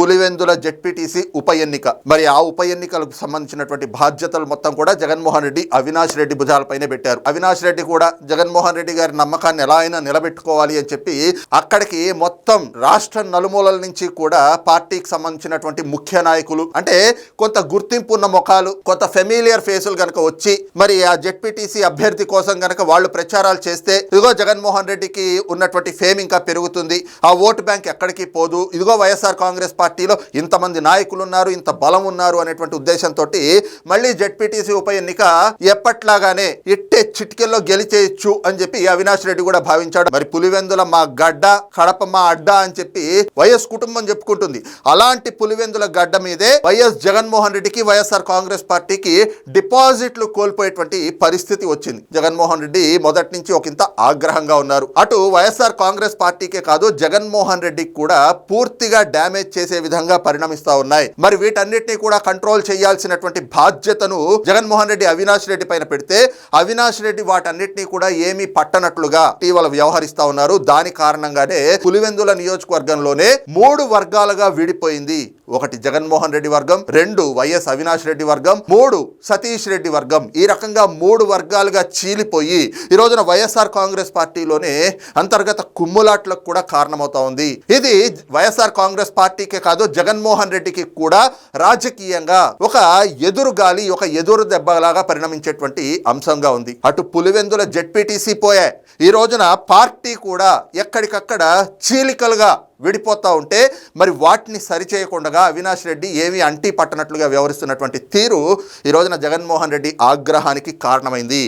Pulivendula ZPTC ఉప ఎన్నిక. మరి ఆ ఉప ఎన్నికలకు సంబంధించినటువంటి బాధ్యతలు మొత్తం కూడా జగన్మోహన్ రెడ్డి అవినాష్ రెడ్డి భుజాలపైనే పెట్టారు. అవినాష్ రెడ్డి కూడా జగన్మోహన్ రెడ్డి గారి నమ్మకాన్ని ఎలా అయినా నిలబెట్టుకోవాలి అని చెప్పి అక్కడికి మొత్తం రాష్ట్ర నలుమూలల నుంచి కూడా పార్టీకి సంబంధించినటువంటి ముఖ్య నాయకులు అంటే కొంత గుర్తింపు ఉన్న ముఖాలు కొంత ఫెమిలియర్ ఫేసులు గనక వచ్చి మరి ఆ జెడ్పీటీసీ అభ్యర్థి కోసం గనక వాళ్ళు ప్రచారాలు చేస్తే ఇదిగో జగన్మోహన్ రెడ్డికి ఉన్నటువంటి ఫేమ్ ఇంకా పెరుగుతుంది ఆ ఓటు బ్యాంక్ ఎక్కడికి పోదు ఇదిగో వైఎస్ఆర్ కాంగ్రెస్ పార్టీలో ఇంతమంది నాయకులు ఉన్నారు ఇంత బలం ఉన్నారు అనేటువంటి ఉద్దేశంతో మళ్ళీ జెడ్పీటీసీ ఉప ఎన్నిక ఎప్పట్లాగానే ఇట్టే చిటికెల్లో గెలిచేయచ్చు అని చెప్పి అవినాష్ రెడ్డి కూడా భావించాడు. మరి పులివెందుల మా గడ్డ కడప మా అడ్డా అని చెప్పి వైఎస్ కుటుంబం చెప్పుకుంటుంది. అలాంటి పులివెందుల గడ్డ మీదే వైఎస్ జగన్మోహన్ రెడ్డికి వైఎస్ఆర్ కాంగ్రెస్ పార్టీకి డిపాజిట్లు కోల్పోయేటువంటి పరిస్థితి వచ్చింది. జగన్మోహన్ రెడ్డి మొదటి నుంచి ఒకంత ఆగ్రహంగా ఉన్నారు. అటు వైఎస్ఆర్ కాంగ్రెస్ పార్టీకే కాదు జగన్మోహన్ రెడ్డికి కూడా పూర్తిగా డ్యామేజ్ చేసే విధంగా పరిణమిస్తా ఉన్నాయి. మరి వీటన్నిటిని కూడా కంట్రోల్ చేయాల్సినటువంటి బాధ్యతను జగన్మోహన్ రెడ్డి అవినాష్ రెడ్డి పైన పెడితే అవినాష్ రెడ్డి వాటన్నిటిని కూడా ఏమీ పట్టనట్లుగా ఇటీవల వ్యవహరిస్తా ఉన్నారు. దాని కారణంగానే పులివెందుల నియోజకవర్గంలోనే మూడు వర్గాలుగా విడిపోయింది. ఒకటి జగన్మోహన్ రెడ్డి వర్గం రెండు వైఎస్ అవినాష్ రెడ్డి వర్గం మూడు సతీష్ రెడ్డి వర్గం. ఈ రకంగా మూడు వర్గాలుగా చీలిపోయి ఈ రోజున వైఎస్ఆర్ కాంగ్రెస్ పార్టీలోనే అంతర్గత కుమ్ములాట్లకు కూడా కారణమవుతా ఉంది. ఇది వైఎస్ఆర్ కాంగ్రెస్ పార్టీకే కాదు జగన్మోహన్ రెడ్డికి కూడా రాజకీయంగా ఒక ఎదురు గాలి ఒక ఎదురు దెబ్బలాగా పరిణమించేటువంటి అంశంగా ఉంది. అటు పులివెందుల జెడ్పీటీసీ పోయే ఈ రోజున పార్టీ కూడా ఎక్కడికక్కడ చీలికలుగా విడిపోతూ ఉంటే మరి వాటిని సరిచేయకుండా అవినాష్ రెడ్డి ఏమీ అంటీ పట్టనట్లుగా వ్యవహరిస్తున్నటువంటి తీరు ఈ రోజున జగన్మోహన్ రెడ్డి ఆగ్రహానికి కారణమైంది.